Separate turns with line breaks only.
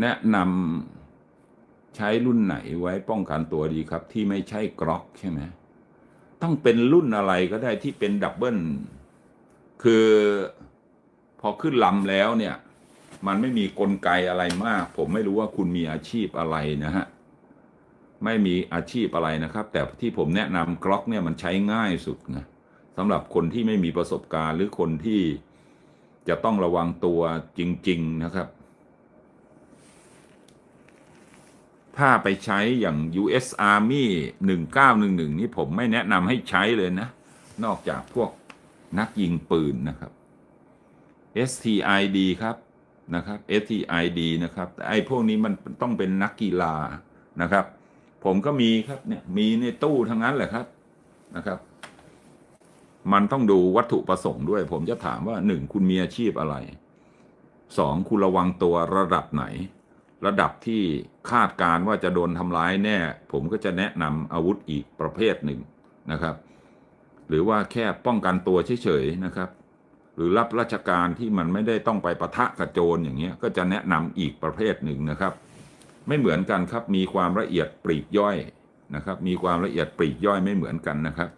แนะนำใช้รุ่นไหนไว้ป้องกันตัวดีครับ ที่ไม่ใช่กรอกใช่ไหมต้องเป็นรุ่นอะไรก็ได้ที่เป็นดับเบิลคือพอขึ้นลำแล้วเนี่ย มันไม่มีกลไกอะไรมาก ผมไม่รู้ว่าคุณมีอาชีพอะไรนะฮะ ไม่มีอาชีพอะไรนะครับ แต่ที่ผมแนะนำกล็อกเนี่ยมันใช้ง่ายสุดนะสำหรับคนที่ไม่มีประสบการณ์หรือคนที่จะต้องระวังตัวจริง ๆ นะครับ ถ้าไปใช้อย่าง US Army 1911 นี่ผมไม่แนะนำให้ใช้เลยนะ นอกจากพวกนักยิงปืนนะครับ STID ครับนะครับ STID นะครับไอ้พวกนี้มันต้องเป็นนักกีฬานะครับ ผมก็มีครับเนี่ยมีในตู้ทั้งนั้นแหละครับนะครับ มันต้องดูวัตถุประสงค์ด้วย ผมจะถามว่าหนึ่งคุณมีอาชีพอะไรสองคุณระวังตัวระดับไหน ระดับที่คาดการว่าจะโดนทำร้ายแน่ ผมก็จะแนะนำอาวุธอีกประเภทหนึ่งนะครับ หรือว่าแค่ป้องกันตัวเฉยๆนะครับ หรือรับราชการที่มันไม่ได้ต้องไปประทะกับโจรอย่างเงี้ยก็จะแนะนำอีกประเภทหนึ่งนะครับ ไม่เหมือนกันครับมีความละเอียดปลีกย่อยนะครับ มีความละเอียดปลีกย่อยไม่เหมือนกันนะครับ